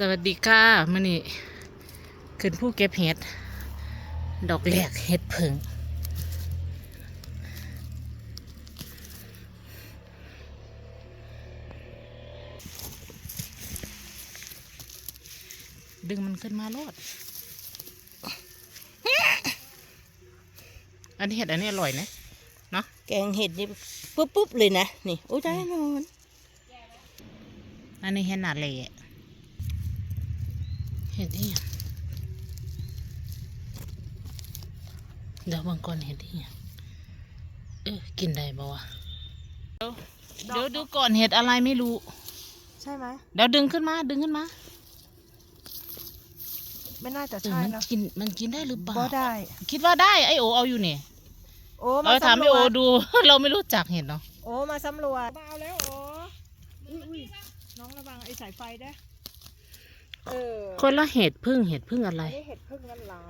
สวัสดีค่ะมื่อนี้ขึ้นผู้เก็บเห็ด ดอกแหลกเห็ดผึ่งดึงมันขึ้นมาโลด อันนี้เห็ดอันนี้อร่อยนะเนาะแกงเห็ดนี่ปุ๊บปุ๊บเลยนะ นี่ โอ้ยได้นอน อันนี้เห็ดหนาเละเห็ดนี่ยังเดี๋ยวบางก่อนเห็ดนี่ยังเออกินได้บ่วะเดี๋ยวเดี๋ยวดูก่อนเห็ดอะไรไม่รู้ ใช่ไหมเดี๋ยวดึงขึ้นมา ดึงขึ้นมาไม่น่าจะเออใช่มันนะกินมันกินได้หรือเปล่าบ่ได้ คิดว่าได้ไอโอเอาอยู่เนี่ยโอ้เราถามไอโอดู เราไม่รู้จักเห็ดเนาะ โอ้มาสำรวจเบาแล้วโอ้อุ๊ยอุ๊ยน้องระวังไอ้สายไฟได้ เออคนละเห็ดพึ่งเห็ดพึ่งอะไรอันนี้เห็ดพึ่งนั่นล่ะ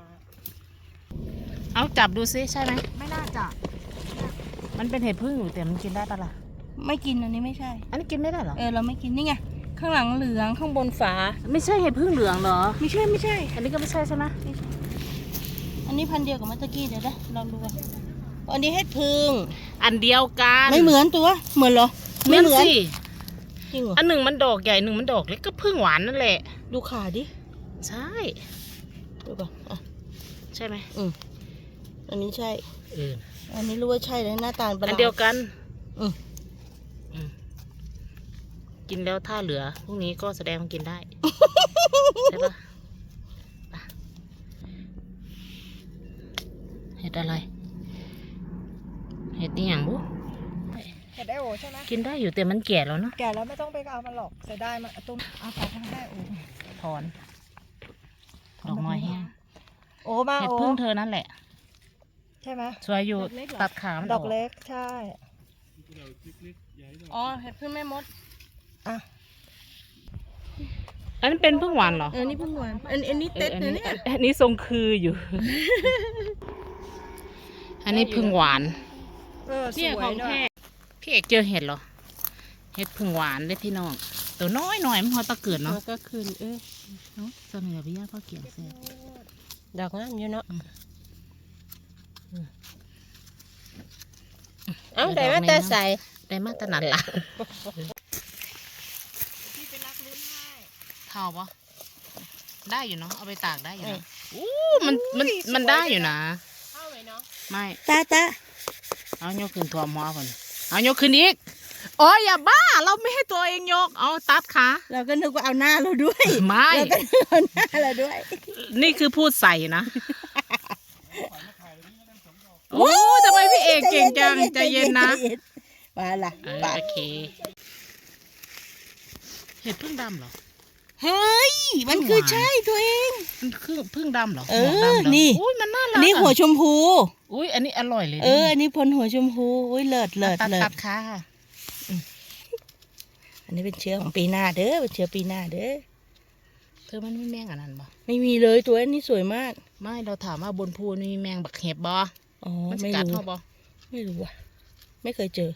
เอาจับดูซิใช่ไหม ไม่น่าจะมันเป็นเห็ดพึ่งอยู่แต่มันกินได้ปะล่ะ ไม่กินอันนี้ไม่ใช่ อันนี้กินไม่ได้เหรอ เออเราไม่กินนี่ไงข้างหลังเหลืองข้างบนฝา ไม่ใช่เห็ดพึ่งเหลืองเหรอ ไม่ใช่ไม่ใช่ อันนี้ก็ไม่ใช่ใช่ไหมอันนี้พันธุ์เดียวกับเมื่อตะกี้เดี๋ยวนะลองดูก่อนอันนี้เห็ดพึ่งอันเดียวกันไม่เหมือนตัวเหมือนเหรอเหมือนสิจริงเหรออันหนึ่งมันดอกใหญ่หนึ่งมันดอกเล็กก็พึ่งหวานนั่นแหละ ดูขาดิ ใช่ ดูก่อนอะ ใช่ไหมอืมอันนี้ใช่ เอออันนี้รู้ว่าใช่เลยหน้าตาประหอัลานดเดียวกัน อืมอืมกินแล้วถ้าเหลือพรุ่งนี้ก็แสดงว่ากินได้ ใช่ปะไปเห็ดอะไร เห็ดนี่อย่างบุเห็ดไอโอใช่ไหมกินได้อยู่แต่มันแก่แล้วเนาะแก่แล้วไม่ต้องไปเอามันหรอกเสียดายมันเอาตุ้มเอาฝาทางได้โอ้ ถอน ดอกไม้แห้งโอ้มาเห็ดโอ้พึ่งเธอนั่นแหละ ใช่ไหมสวยอยู่ดอกเล็กเหรอ ตัดขามันดอกเล็กใช่ อ๋อเห็ดพึ่งแม่มด อะ อันนั้นเป็นพึ่งหวานเหรอ เออ นี่พึ่งหวานอันอันนี้เต็ดอันะเนี่ย อันนี้ทรงคืออยู่ อันนี้พึ่งหวานเออสเนี่ยวยของด้วยแท้พี่เอกเจอเห็ดเหรอ เห็ดพึ่งหวานเลยพี่น้อง ตัวน้อยหน่อยมันพอตะเกิดเนาะมันก็คืนเออ เนาะเสนอพี่ย่าพ่อเกี่ยวเสร็จดอกงามอยู่เนาะเอ้าแต่ว่าแต่ใส่ได้มาตะนันละพี่เป็นนักลุ้นให้เท่าปะได้อยู่เนาะเอาไปตากได้อยู่เอนะออู้มันมันมันได้อยู่นะเข้าเลยเนาะไม่ตาตาเอายกขึ้นตัวหมอก่อนเอายกขึ้นอีก โอ้ยอย่าบ้า เราไม่ให้ตัวเองยก เอาตัดขาเราก็นึกว่าเอาหน้าเราด้วยไม่ เราก็นึกว่าเอาหน้าเราด้วย นี่คือพูดใส่นะ โอ้ยทำไมพี่เอกเก่งจังใจเย็นนะใจเย็นมาล่ะเออไปโอเค เห็ดพึ่งดำเหรอ เฮ้ย มันคือใช่ตัวเอง มันคือพึ่งดำเหรอเออหมกดำเหรอนี่ อุ้ยมันน่ารัอักนนี้หัวอะชมพู อุ้ยอันนี้อร่อยเลยเออ อันนี้พลหัวชมพู อุ้ยเลิศเลิศตัดเลิตัศดขาค่ะอั นนี้เป็นเชื้อของปีหน้าเด้อเป็นเชื้อปีหน้าเด้อเธอมันไม่แมงอันนั้นบ่ไม่มีเลยตัวนี้สวยมาก ไม่เราถามว่าบนภูนี่มีแมงบักเห็บบ่อ๋อมันจะไม่กัดรู้เขาบ่ไม่รู้ว่ะไม่เคยเจอ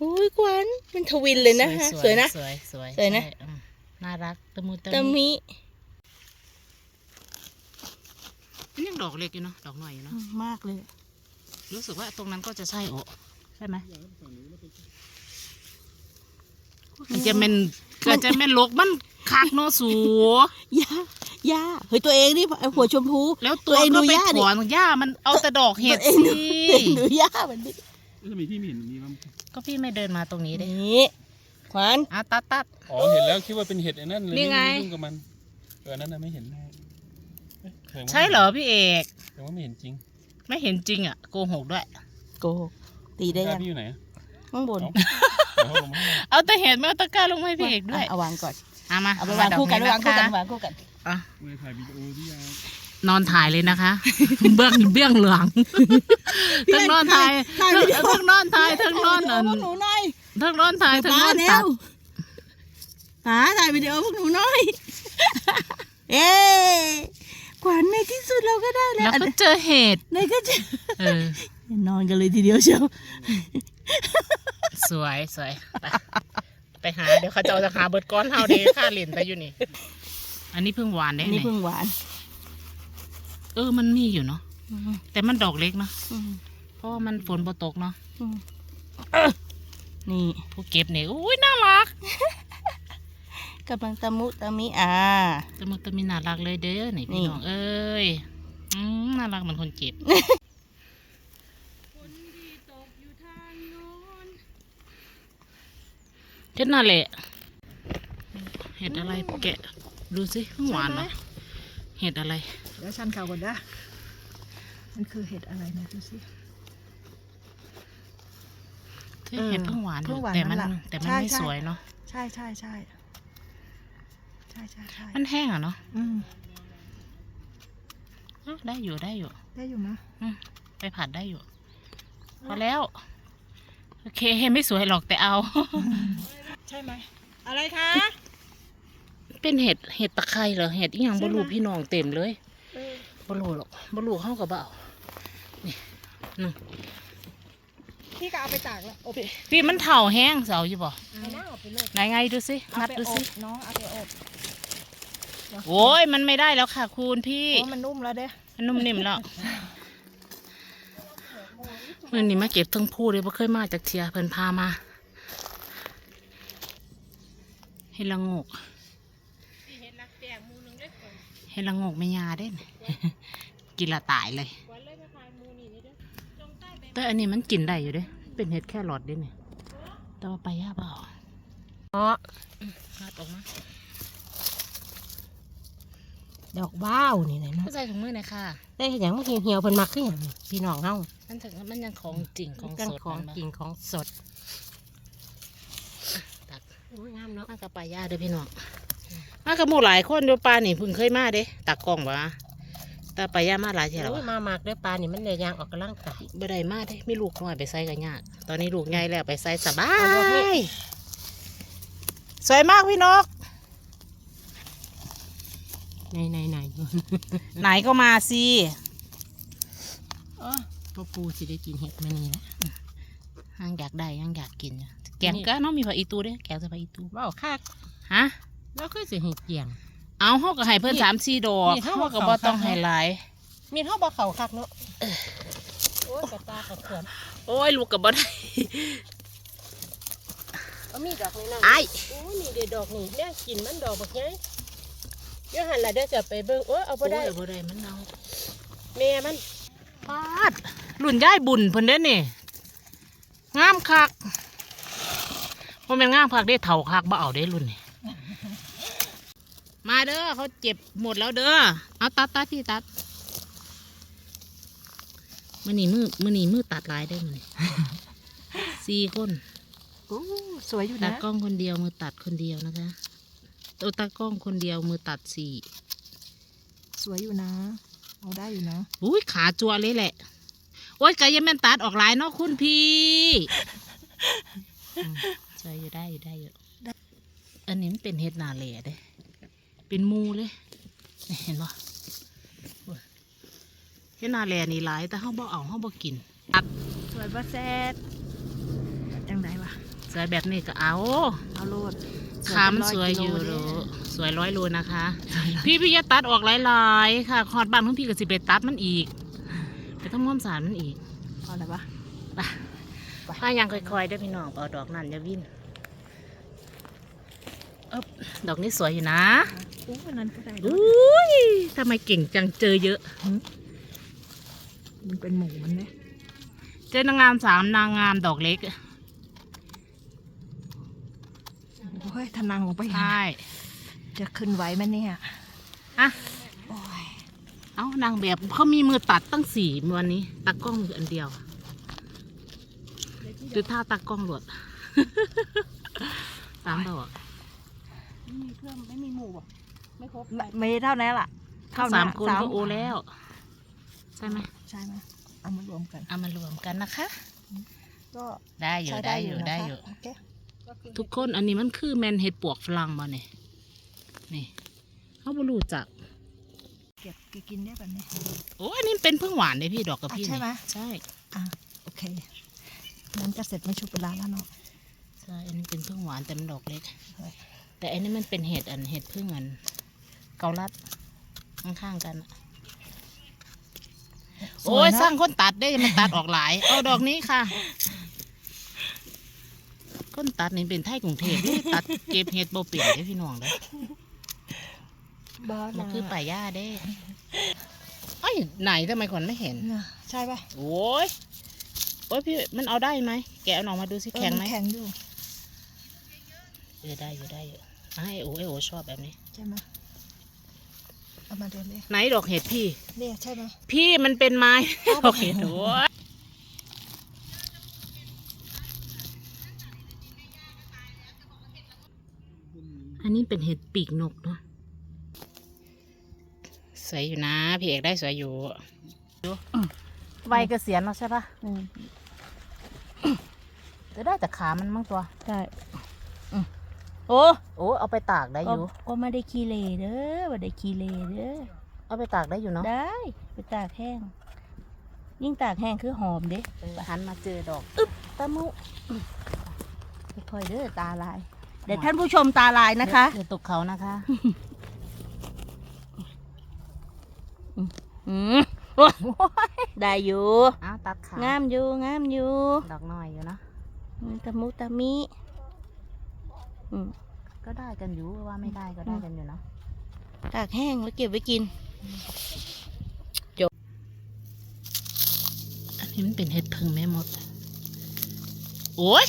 อุ้ยกวนเป็นทวินเลยนะฮะสวยนะสวยสวยสวยนะใช่อืมน่ารักตะมูตะตะมิมิมันยังดอกเล็กอยู่เนาะดอกหน่อยอยู่เนาะมากเลย รู้สึกว่าตรงนั้นก็จะใช่โอใช่ไหม มันจะเป็นก็จะเป็นลกมันคักเนาะสูย่าย่าเฮ้ยตัวเองนี่หัวชมพู แล้วตัตัววเองก็ดูไปหญ้าดิถอนหญ้ามันเอาแต่ดอกเห็ดตัวเองสิดูตัวเองดูย่ามันดิแล้วทำไมพี่ไม่เห็นมีมั้งก็พี่ไม่เดินมาตรงนี้เด้นี่ขวานอะตัดตัดอ๋อเห็นแล้วคิดว่าเป็นเห็ดไอ้นั่นเลยนี่ไงม่ยุ่งกับมันเอออันนั้นน่ะไม่เห็นแน่เอ๊ะแสดงว่าใช่เหรอพี่เอกแต่ว่าไม่เห็นจริง ไม่เห็นจริงอะโกหกด้วยโกหกตีได้กล้ายังพี่อยู่ไหนอะข้างบน เดี๋ยวเขาลงมาให้เอาแต่เห็ดไม่เอาตะกร้าลงมาให้พี่เอกด้วยเอาวางก่อนเอามาเอาไปวางคู่กันดอวางคู่กันะคะวางคู่กันอะเมื่อถ่ายวิดีโอที่ยานอนถ่ายเลยนะคะ เบื้องเบื้องหลังทั้งนอนถ่ายถ่ายวิดีโอทั้งนอนถ่ายทั้งนอนถ่ายอันวิดีโอพวกหนูหน่อยทั้งนอนถ่ายทั้งป๋านอนเร็ตัดวป๋าถ่ายวิดีโอพวกหนูหน่อย เอ๊ขวัญในที่สุดเราก็ได้แล้แล้ววก็เจอเห็ดในก็จะเออนอนกันเลยทีเดียวเชียว สวยสวยไปไปไปหาเดี๋ยวเขาจะเอาจะหาเบิดก้อนเฮาเด้ค่าเหรียญไปอยู่นี่ อันนี้เพิ่งหวานได้อันนี้เนี่ยเพิ่งหวาน เออมันมีอยู่เนาะอืมแต่มันดอกเล็กเนาะอืมเพราะว่ามันฝนบ่ตกเนาะอืมนี่ผู้เก็บเนี่ยอุ้ยน่ารักกำลังตะมุตะมิอ่าแต่มันก็มีน่ารักเลยเด้อนี่นี่พี่น้องเอ้ยอืมน่ารักเหมือนคนเก็บ เห็ดนั่นแหละ เห็ดอะไรแกะดูสิเพิ่งหวานเนาะเห็ดอะไร เดี๋ยวฉันข่าวก่อนนะมันคือเห็ดอะไรนะดูสิเฮ้ยเห็ดเพิ่งหวานอยู่เพิ่งหวานแต่มันนั่นแหละแต่มันใช่ไม่ใช่สวยเนาะใช่ใช่ใช่ใช่ใช่ใช่มันแห้งอะเนาะอืมเอ้าได้อยู่ได้อยู่ ได้อยู่นะอืมไปผัดได้อยู่ พอแล้ว โอเคไม่สวยหรอกแต่เอาใช่ไหมอะไรคะ เป็นเห็ดเห็ดตะไคร้เหรอเห็ดอีหยังใช่บไหมลูพี่น้องเต็มเลยเออบลูหรอกบลูเข้ากับเบานี่นึงพี่ก็เอาไปตากแล้วอบพี่มันเถ่าแห้งเสาอยู่บ่เอาน้าเอาไปเลยไหนไงดูสิเอานัดไปดูอสิบน้องเอาไปอบโอ้ยมันไม่ได้แล้วค่ะ คุณพี่ โอ้มันนุ่มแล้วเด้มันนุ่มนิ่มแล้วมื่อนี้มาเก็บทั้งผู้เลยเพราะเคยมาจากเทียเพิ่นพามา เห็ดละโงกเห็ดละโงกไม่ยาเด้นกินละตายเลยแต่อันนี้มันกินได้อยู่เด้เป็นเห็ดแค่หลอดเด้เนี่ยแต่ว่าไปยากเปล่าอ๋องัดออกมาดอกว้าวนี่เลยเนาะเข้าใจถุงมือหน่อยค่ะ ได้เห็นอย่างมันเหี่ยวๆเพิ่นมักขึ้นอหย่างพี่น้องเฮามันถึงมันยังของจริงของกันสดของมันกินของสดตักโอ้ย งามเนาะมากับปลาย่าเด้อพี่น้องมากับหมู่หลายคนเดูปลานี่เพิ่งเคยมาเด้ตักกล้องบ่ะแต่ปลาย่ามาหลายเท่าแล้วโอ้ยวะมามากเด้อปลานี่มันเลยยางออกกำลังกายบ่ได้มาเด้มีลูกน้อยไปใส่กันยากตอนนี้ลูกใหญ่แล้วไปใส่สบาเอาดอกนี้ยสวยมากพี่นกในในในไหนก็มาสิอ๋อพ่อปูสิได้กินเห็ดมานี่นะยังอยากได้ยังอยากกินอ ยู่แกงนี่ก็น้องมีผักอีตูเด้แกงใส่ผักอีตูว้าวคักฮะแล้วคือสิเห็ดเกี่ยง เอาเฮาก็ให้เพิ่นนี่สามสี่ดอกนี่เฮาเฮาก็เอาบ่เข้าต้องค่ะให้หลายมีเท่าบ่เขาคักเนาะโอ้ยกระตากระเขือนโอ้ยลูกก็บ่ได้เอามีดอกนี่นั่นไอ้โอ้ยนี่เด็ดดอกนี่เนี่ยกินมันดอกบักไงเดี๋ยวหันละเดี๋ยวจะไปเบิ่งโอ้ยเอาบ่ได้โอ้ยบ่ได้มันเอาแม่มันปาดรุ่นยายบุญเพิ่นเด้นี่งามคัก บ่แม่นงามคักเด้เฒ่าคักบ่เอาเด้รุ่นนี่มาเด้อเขาเจ็บหมดแล้วเด้อเอาตัดตัดพี่ตัดมื้อนี้มือมื้อนี้มือตัดหลายได้อมื้อนี้สี่คนโอ้สวยอยู่ตานะกล้องคนเดียวมือตัดคนเดียวนะคะตัวตากล้องคนเดียวมือตัดสี่สวยอยู่นะเอาได้อยู่นะอุ้ยขาจัวเลยแหละ โอ้ยกายยังแม่นตัดออกหลายเนาะคุณพี่ อืมใช่อยู่ได้อยู่ได้อยู่อันนี้มันเป็นเห็ดนาเหล่เด้เป็นหมูเลยนี่เห็นปะโอ้ยเห็ดนาเหล่นี่หลายแต่เขาบ่เอาเขาบ่กินตัดสวยบ่แซ่บจังไดวะสวยแบบนี้ก็เอาเอาโลดคามสวยอยู่โลสวยร้อยโลนะคะ พี่พี่จะตัดออกหลายๆค่ะคอดบ้านของพี่ก็สิไปตัดมันอีกไปทำความสะอาดมันอีกเอาอะไรวะไป ถ้ายังค่อยๆได้อพี่น้องเอาดอกนั่นอย่าวิ่นเอ๊บดอกนี้สวยอยู่นะอู้วันนั้นก็ได้อุ้ยทำไมเก่งจังเจอเยอะ มันเป็นหมูมันเนี่ยเจอนางงามสามนางงามดอกเล็กโอ้ยทนังลงไปใช่จะขึ้นไหวไหมเนี่ยอะโอ้ยเอ้านางแบบเขามีมือตัดตั้งสี่วันนี้ตากล้องมืออันเดียว ดูท่าตากล้องหลวดสามดอกไม่มีเพิ่มไม่มีหมูบ่ไม่ครบไม่เท่านั้นล่ะถ้าสามคนก็โอแล้ว ใช่ไหมใช่ไหมเอามารวมกันเอามารวมกันนะคะ ก็ได้อยู่ใช้ได้อยู่นะคะได้อยู่โอเคทุกคนอันนี้มันคือแมนเห็ดปวกฝรั่งบ่เนี่ยนี่เขาบรู้จักเก็บกินได้แบบนี้โอ้อันนี้เป็นเพิ่งหวานเลยพี่ดอกกับพี่อะใช่ไหมใช่อะโอเค งั้นก็เสร็จไม่ชุบเวลาแล้วเนาะใช่อันนี้เป็นพึ่งหวานแต่มันดอกเล็ก แต่อันนี้มันเป็นเห็ดอันเห็ดพึ่งอัน เกาลัดข้างๆกันอะโอ้ยสร้างคนตัดได้มันตัดออกหลาย เอาดอกนี้ค่ะคนตัดนี่เป็นไทยกรุงเทพนี่ตัดเก็บเห็ดโบเปลี่ยนได้อพี่น้องเด้อบ้ามันคือป่าหญ้าเด้ไอ้ยไหนทำไมคนไม่เห็น ใช่ปะโอ้ย โอ้ยพี่มันเอาได้ไหมแกะเอาหนออกมาดูสิแข็งไหมแข็งอยู่เออได้อยู่ได้อยู่ไอ้โอ้ไอโอชอบแบบนี้ ใช่ไหมเอามาดูเลยไหนดอกเห็ดพี่ เนี่ยใช่ไหม พี่มันเป็นไม้ดอกเห็ดโอ้ยอันนี้เป็นเห็ดปีกนกเนาะสวยอยู่นะ พี่เอกได้สวยอยู่ดูใบเกษียณแล้วใช่ปะอืม จะได้แต่ขามันมั้งตัว ใช่โอ้โอ้เอาไปตากได้อก็ยู่ก็ไม่ได้ขี้เลเด้อไม่ได้ขี้เลเด้อ เอาไปตากได้อยู่เนาะได้ไปตากแห้ง ยิ่งตากแห้งคือหอมเด้เออหันมาเจอดอกตามุค่อยๆเด้อตาลาย เดี๋ยวท่านผู้ชมตาลายนะคะ เดี๋ยวตกเขานะคะอืมโอ้ยได้อยู่ อ้าวตัดขางามอยู่งามอยู่ ดอกน้อยอยู่นะอืม ตะมุตะมิอืมก็ได้กันอยู่ว่าไม่ได้ก็ได้กันอยู่นะตากแห้งแล้วเก็บไว้กินอันนี้มันเป็นเห็ดพึ่งแม่มด โอ้ย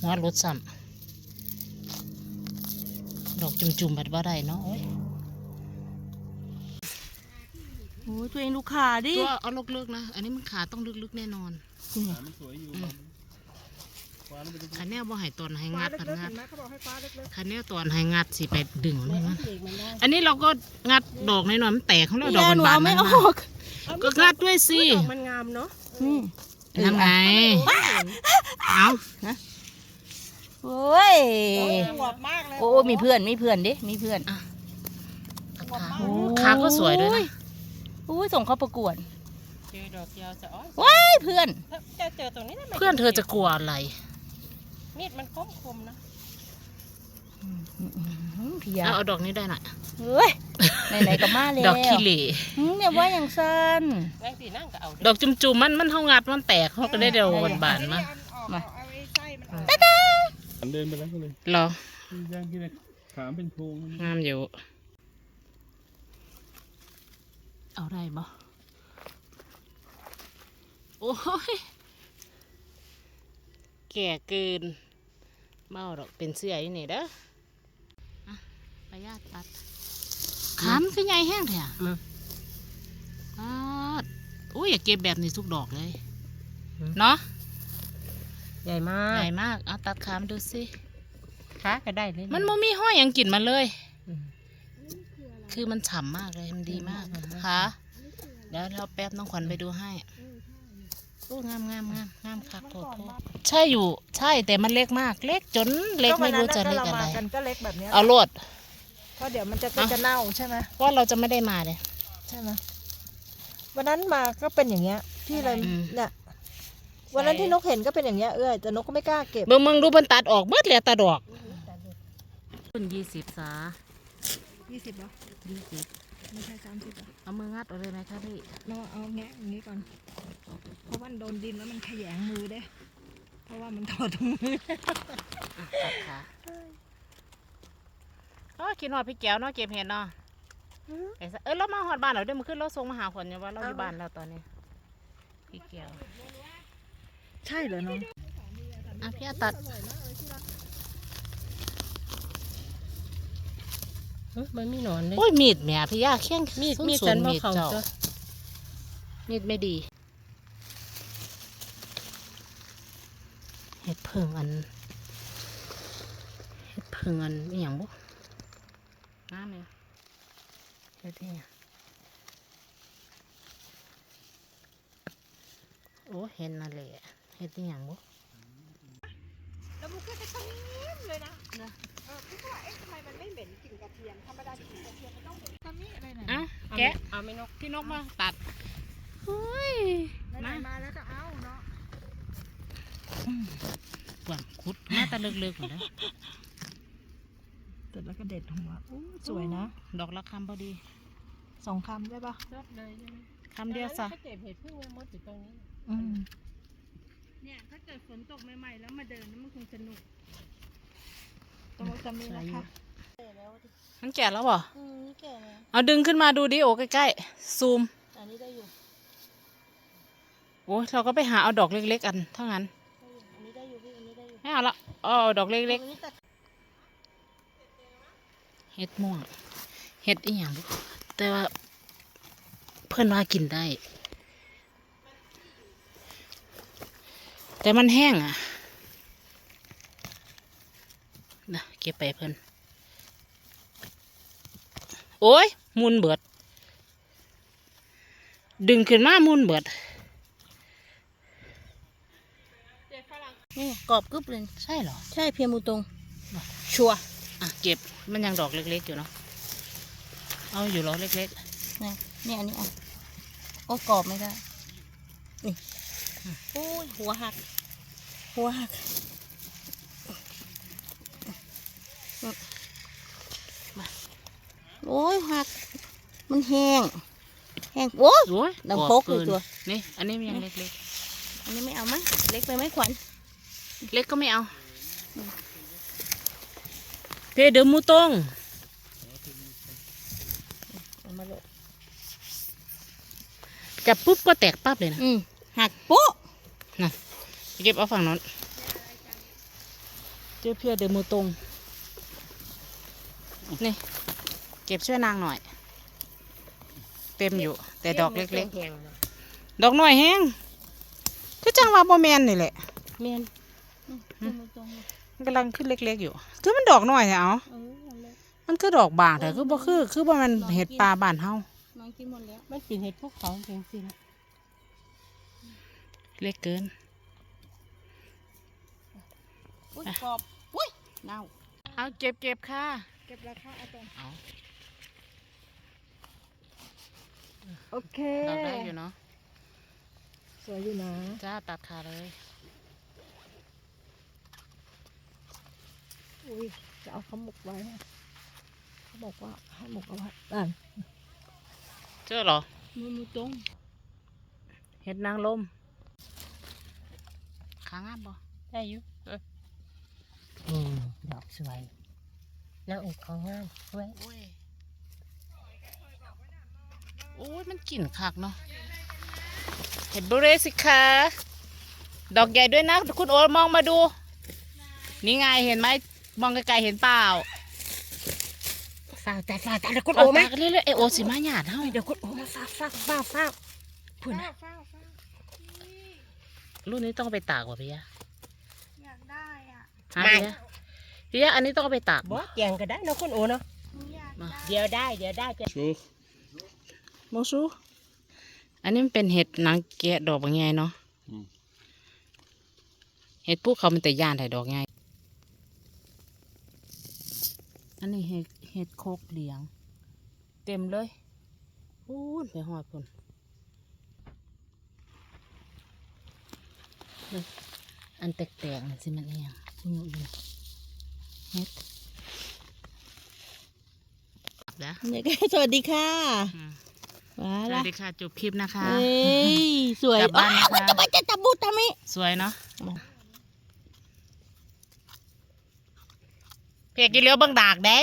หัวรถซ้ำดอกจุ่มๆบัดว่าได้เนาะโอ้ยโอ้ยตัวเองดูขาดิตัวเอาลึกๆนะ อันนี้มันขาต้องลึกๆแน่นอน ขามันสวยอยู่อืมคว้าลงไปดูคันแนวบ่ให้ตอนให้งัดพันงัดเขาบอกให้ฟ้าเล็กคันแนวตอนให้งัดสิไปดึงมันมันๆเด็กมันได้อันนี้เราก็งัดดอกน้อยๆมันแตกของเราดอกยาหนูบาเอานๆไม่นั่นอนะอก ก็งัดด้วยสิมันงามเนาะนี่นั่นไงเอาโอ้ยหวบมากเลยโอ้มีเพื่อนมีเพื่อนดิมีเพื่อนขาขาก็สวยด้วยนะโอ้ยส่งเขาประกวดเจ อดอกยาวจะอ้อยว้ายเพื่อน ถ้าจะเจอตรงนี้ได้ไหมเพื่อนเธอจะกลัวอะไรมีดมันคมคมๆนะพี่ยาเอาเอาดอกนี้ได้น่ะเฮ้ยไหนๆก็มาแล้วดอกขี้เหร่อืมเนี่ยว่าอย่างสั้น แรงสีนั่งก็เอาดอกจุ่มๆมันมันเท่างัดมันแตกเขาก็ได้เดียวบานๆมามาเอาไอ้ไส้มันออกหันเดินไปแล้วก็เลยเหรอที่ย่างที่เลยขามเป็นโพรง งามอยู่ เอาได้บ่ โอ้ย แก่เกิน เมาดอกเป็นเสื้ออยู่นี่เด้ออะไปญาติตัด ขามคือใหญ่แห้งแท้อะนะอาดอุ้ยอย่าเก็บแบบนี้ทุกดอกเลย เนาะ ใหญ่มาใหญ่กมาก เอาตัดขามดูสิขาก็ได้เลย มันโมมีห้อยหยังกลิ่นมาเลย คือมันฉ่ำมากเลย มันดีมากค่ะเดี๋ยวเราแป๊บน้องขวัญไปดูให้ โอ้งามงามงามงามคักโทษโทษใช่อยู่ ใช่แต่มันเล็กมาก เล็กจนเล็กไม่รู้จะเล็กอะไรกันก็เล็กแบบนี้เอาโลดเพราะเดี๋ยวมันจะเอาจะเน่าใช่ไหมว่าเราจะไม่ได้มาเลยใช่ไหมวันนั้นมาก็เป็นอย่างเงี้ยที่เลยอืมเนี่ยวันนั้นที่นกเห็นก็เป็นอย่างเงี้ยเอ้ยแต่นกก็ไม่กล้าเก็บเบิ่งมึงดูเพิ่นตัดออกเบิดเลยตาดอกต้นยี่สิบสายี่สิบเหรอยี่สิบ ไม่ใช่สามสิบเหรอเอามืองัดเอาเลยไหมคะพี่เราเอาแงะอย่างนี้ก่อน เพราะว่ามันโดนดินแล้วมันขยงมือเด้ เพราะว่ามันถอดตรงมืออะตัดขาเออกินหอดพี่แก้วเนาะเก็บเห็ดเนาะไอ้ซะเออเรามาหอดบ้านเราเดี๋ยวมันขึ้นเราส่งมาหาขวัญอยู่ว่าเราอยู่บ้านแล้วตอนนี้ พี่แก้ว ใช่เหรอน้องอะพี่อาตัดมั นมีหนอนเลยโอ้ยมีดแหม่พี่ยาเคียงมีดส้มีดสูฉังนบ่มีดเข้าเจ้าจ้ะมีดไม่ดีเห็ดเพิงอันเห็ดเพิงอันอหย่างบุน้ำเนี่ยเห็ดเนี่ยโอ้เห็นนั่นแหละเห็ดอหย่างบุแล้วมันก็จะต้องเลยนะเออพี่ก็ว่าเอ๊ะทำไมมันไม่ เหม็นกลิ่นกระเทียมธรรมดากลิ่นกระเทียมมันต้องเหม็นตอนนี้อะไรไหนอะแกะเอาไม่นกพี่นกมาตัดเฮ้ยไหนมาๆมาแล้วก็เอาเนาะกว่างคุดมาแตะเลิกๆหมดแล้วเสร็จแล้วก็เด็ดหัวอู้สวยนะดอกละคำพอดีสองคำได้ปะจบเลยใช่ไหมคำเดียวซะเขาเก็บเห็ดพึ่งไว้หมดอยู่ตรงนี้ อืมเนี่ยถ้าเกิดฝนตกใหม่ๆแล้วมาเดินนะมันคงสนุกตรงจะมีนะคะ มันแก่แล้วบ่อืมนี่แก่แล้วเอาดึงขึ้นมาดูดิโอ้ใกล้ๆซูม อันนี้ได้อยู่โอ้ยเราก็ไปหาเอาดอกเล็ก ๆ อันเท่านั้นอันนี้ได้อยู่พี่อันนี้ได้อยู่ไม่เอาละเอาเอาดอกเล็กอันนี้ตัดๆเห็ดม่วงเห็ดอีหยังบุแต่ว่า เพื่อนว่ากินได้ แต่มันแห้งอะนะเก็บไปเพื่อนโอ้ยมุนเบิด ดึงขึ้นมามุนเบิดนี่กรอบกรึบเลยใช่เหรอ ใช่เพียงมูตรง ชัวร์อะเก็บมันยังดอกเล็กๆอยู่เนาะเอาอยู่เหรอเล็กนี่นี่อันนี้อะโอ้กรอบไม่ได้นี่โอ้ยหัวหัก หัวหัก โอ้ยหัก มันแห้ง แห้งโอ้ยๆโอ้ยดังกรอบโคกเลยกินตัวนี่ อันนี้มันยังเล็กอันนี้ไม่เอามั้ยเล็กไปไหมขวัญๆเล็กก็ไม่เอา เพเดอร์มูตงเอามาเลยจับปุ๊บก็แตกปั๊บเลยนะอืมหักโป๊ะเก็บเอาฝั่งนั้นเจอเพียเดอร์มูตงนี่ เก็บช่วยนางหน่อย เต็มอยู่ แต่ดอกเล็กๆ ดอกหน่อยแห้งคือจังว่าบ่แมนนี่แหละเมียนอืมเพียงมูตรงมันกำลังขึ้นเล็ก ๆ อยู่ คือมันดอกน้อยแท้เอาเออเอาเลยมันคือดอกบางแต่คือบ่คือ คือบ่แมันเห็ดปลาบ้านเฮาน้องกินหมดแล้วมันเป็นเห็ดพวกเขาจริงสิเล็กเกินอุ้ยกรอบอุ้ยเน่าเอาเก็บเก็บค่ะ เก็บราคาเอาตรง เอา โอเคดอกได้อยู่เนาะสวยอยู่นะจ้าตัดขาเลยอุ้ยจะเอาเขาหมกไว้นะเขาบอกว่าให้หมกเอาไว้อ่านเจอเหรอมือมือตรงเห็ดนางลมขางามบ่ได้อยู่อืมดอกสวยหน้าอกเขางามสวย โอ้ยโอ้ยมันกลิ่นคักเนาะเห็ดบุเรสิคะดอกใหญ่ด้วยนะ คุณโอมองมาดู นี่ไงเห็นไหมมองไกลๆเห็นเปล่าฝ้าวแต่ฝ้าวแต่คุณโอ้โอไหมมากันเรื่อยๆเอยโอสิมาหยาดเฮาเดี๋ยวคุณโอมาฝ้าวฝ้าวฝ้าวฝ้าวพุ่นนะฟ้าวฟ้าวรุ่นนี้ต้องเอาไปตากว่ะพี่ยะอยากได้อะฮะพี่ยะพี่ยะอันนี้ต้องเอาไปตากบอสแกงก็ได้เนาะคุณโอเนาะหนูอยากมาเดี๋ยวได้เดี๋ยวได้จะชู โมซูอันนี้มันเป็นเห็ดนางแกะดอกบางไงเนาะอืมเห็ดพวกเขามันแต่ย่านถ่ายดอกไงอันนี้เห็ดเห็ดโคกเหลียง เต็มเลยพูนไปหอดพุ่นเฮ้ยอันแตกๆนั่นสิมันเองคุณอยู่อยู่เห็ดแล้วเนี่ยก็สวัสดีค่ะ อืมมาสละวัสดีค่ะจบคลิปนะคะ เอ้ยสวยกลับบ้านนะคะโอ๊ยมันจะมาจะตะบูตะมิ สวยเนาะเพียกินเลี้ยวเบังดากเด้